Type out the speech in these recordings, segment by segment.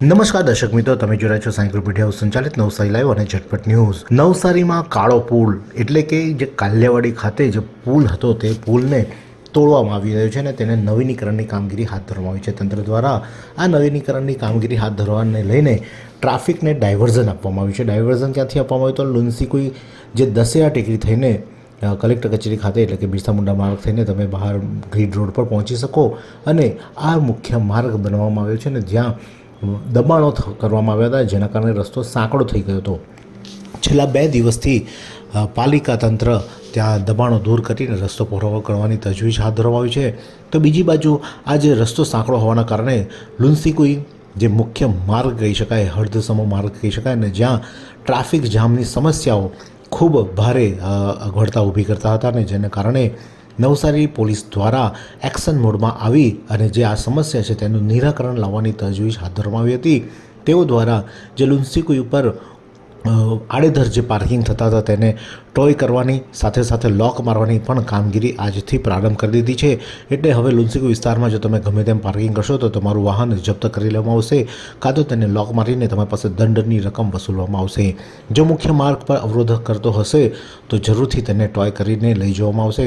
નમસ્કાર દર્શક મિત્રો, તમે જોડાય છો સાયકલ મીડિયા સંચાલિત નવસારી લાઈવ અને ઝટપટ ન્યૂઝ. નવસારીમાં કાળો પુલ, એટલે કે જે કાલ્યાવાડી ખાતે જે પુલ હતો તે પુલને તોડવામાં આવી રહ્યો છે અને તેને નવીનીકરણની કામગીરી હાથ ધરવામાં આવી છે. તંત્ર દ્વારા આ નવીનીકરણની કામગીરી હાથ ધરવાને લઈને ટ્રાફિકને ડાયવર્ઝન આપવામાં આવ્યું છે. ડાયવર્ઝન ક્યાંથી આપવામાં આવ્યું? તો લુન્સી કોઈ જે દસેરા ટેકરી થઈને કલેક્ટર કચેરી ખાતે, એટલે કે બિરસા મુંડા માર્ગ થઈને તમે બહાર ગ્રીડ રોડ પર પહોંચી શકો અને આ મુખ્ય માર્ગ બનાવવામાં આવ્યો છે ને જ્યાં દબાણો કરવામાં આવ્યા હતા, જેના કારણે રસ્તો સાંકડો થઈ ગયો હતો. છેલ્લા બે દિવસથી પાલિકા તંત્ર ત્યાં દબાણો દૂર કરીને રસ્તો પહોળો કરવાની તજવીજ હાથ ધરવામાં આવી છે. તો બીજી બાજુ, આ જે રસ્તો સાંકડો હોવાના કારણે લુન્સીકુઈ, જે મુખ્ય માર્ગ કહી શકાય, હળદસમો માર્ગ કહી શકાય ને જ્યાં ટ્રાફિક જામની સમસ્યાઓ ખૂબ ભારે અગવડતા ઊભી કરતા હતા ને જેને કારણે નવસારી પોલીસ દ્વારા એક્શન મોડમાં આવી અને જે આ સમસ્યા છે તેનું નિરાકરણ લાવવાની તજવીજ હાથ ધરવામાં આવી હતી. તેઓ દ્વારા જે લુન્સીકુઈ ઉપર આડેધર જે પાર્કિંગ થતા હતા તેને ટોય કરવાની, સાથે સાથે લોક મારવાની પણ કામગીરી આજથી પ્રારંભ કરી દીધી છે. એટલે હવે લુન્સીકુ વિસ્તારમાં જો તમે ગમે તેમ પાર્કિંગ કરશો તો તમારું વાહન જપ્ત કરી લેવામાં આવશે કાં તો તેને લોક મારીને તમારી પાસે દંડની રકમ વસૂલવામાં આવશે. જો મુખ્ય માર્ગ પર અવરોધ કરતો હશે તો જરૂરથી તેને ટોય કરીને લઈ જવામાં આવશે.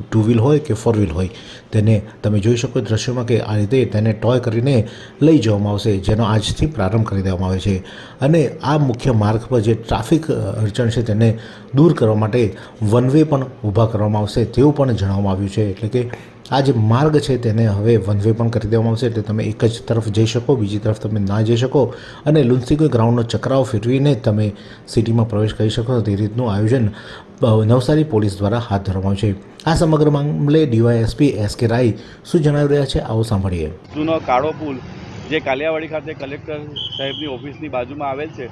ટુ વ્હીલ હોય કે ફોર વ્હીલ હોય, તેને તમે જોઈ શકો દ્રશ્યોમાં કે આ રીતે તેને ટોય કરીને લઈ જવામાં આવશે, જેનો આજથી પ્રારંભ કરી દેવામાં આવે છે. અને આ મુખ્ય માર્ગ પર જે ટ્રાફિક અડચણ છે તેને દૂર કરવા માટે વન વે પણ ઊભા કરવામાં આવશે, તેવું પણ જણાવવામાં આવ્યું છે. એટલે કે આ જે માર્ગ છે તેને હવે વન વે પણ કરી દેવામાં આવશે એટલે તમે એક જ તરફ જઈ શકો, બીજી તરફ તમે ના જઈ શકો અને લુન્સીકોઈ ગ્રાઉન્ડનો ચક્રાવ ફેરવીને તમે સિટીમાં પ્રવેશ કરી શકો તે રીતનું આયોજન નવસારી પોલીસ દ્વારા હાથ ધરવામાં છે. આ સમગ્ર મામલે ડીવાયએસપી એસ કે રાય શું જણાવી રહ્યા છે, આવો સાંભળીએ. જૂનો કાળો પુલ જે કાલિયાવાડી ખાતે કલેક્ટર સાહેબની ઓફિસની બાજુમાં આવેલ છે,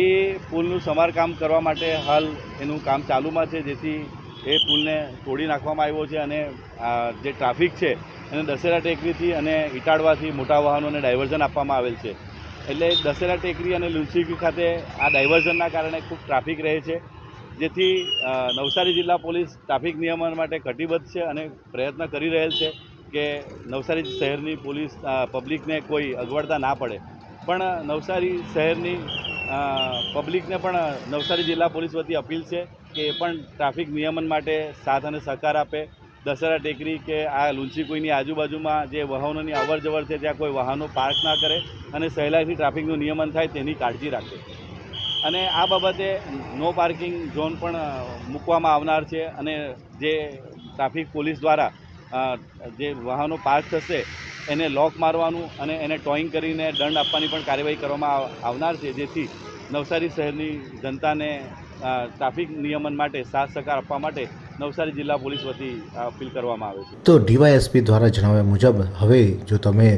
એ પુલનું સમારકામ કરવા માટે હાલ એનું કામ ચાલુમાં છે, જેથી એ પુલને તોડી નાખવામાં આવ્યો છે અને જે ટ્રાફિક છે એને દશેરા ટેકરીથી અને ઇટાડવાથી મોટા વાહનોને ડાયવર્ઝન આપવામાં આવેલ છે. એટલે દશેરા ટેકરી અને લુન્સીકી ખાતે આ ડાયવર્ઝનના કારણે ખૂબ ટ્રાફિક રહે છે, જેથી નવસારી જિલ્લા પોલીસ ટ્રાફિક નિયમન માટે કટિબદ્ધ છે અને પ્રયત્ન કરી રહેલ છે કે નવસારી શહેરની પોલીસ પબ્લિકને કોઈ અગવડતા ના પડે. પણ નવસારી શહેરની પબ્લિકને પણ નવસારી જિલ્લા પોલીસ વતી અપીલ છે કે એ પણ ટ્રાફિક નિયમન માટે સાથ અને સહકાર આપે. દશેરા ટેકરી કે આ લુંચીકુઈની આજુબાજુમાં જે વાહનોની અવર જવર છે ત્યાં કોઈ વાહનો પાર્ક ના કરે અને સહેલાઈથી ટ્રાફિકનું નિયમન થાય તેની કાળજી રાખે. અને આ બાબતે નો પાર્કિંગ ઝોન પણ મૂકવામાં આવનાર છે અને જે ટ્રાફિક પોલીસ દ્વારા જે વાહનો પાર્ક થશે એને લોક મારવાનું અને એને ટોઈંગ કરીને દંડ આપવાની પણ કાર્યવાહી કરવામાં આવનાર છે, જેથી નવસારી શહેરની જનતાને ટ્રાફિક નિયમન માટે, સાથ સહકાર આપવા માટે નવસારી જિલ્લા પોલીસ વતી અપીલ કરવામાં આવે છે. તો ડીવાયએસપી દ્વારા જણાવ્યા મુજબ, હવે જો તમે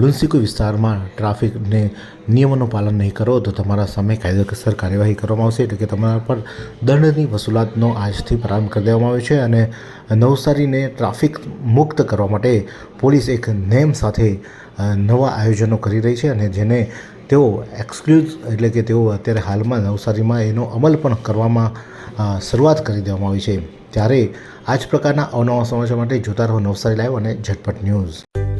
લુન્સીકુ વિસ્તારમાં ટ્રાફિકને નિયમોનું પાલન નહીં કરો, તો તમારા સામે કાયદેસર કાર્યવાહી કરવામાં આવશે, એટલે કે તમારા પર દંડની વસૂલાતનો આજથી પ્રારંભ કરી દેવામાં આવ્યો છે અને નવસારીને ટ્રાફિક મુક્ત કરવા માટે પોલીસ એક નેમ સાથે નવા આયોજનો કરી રહી છે અને જેને તેઓ એક્સક્લુઝ એટલે કે તેઓ અત્યારે હાલમાં નવસારીમાં એનો અમલ પણ કરવામાં શરૂઆત કરી દેવામાં આવી છે. ત્યારે આ જ પ્રકારના અવનવા સમાચાર માટે જોતા રહો નવસારી લાઈવ અને ઝટપટ ન્યૂઝ.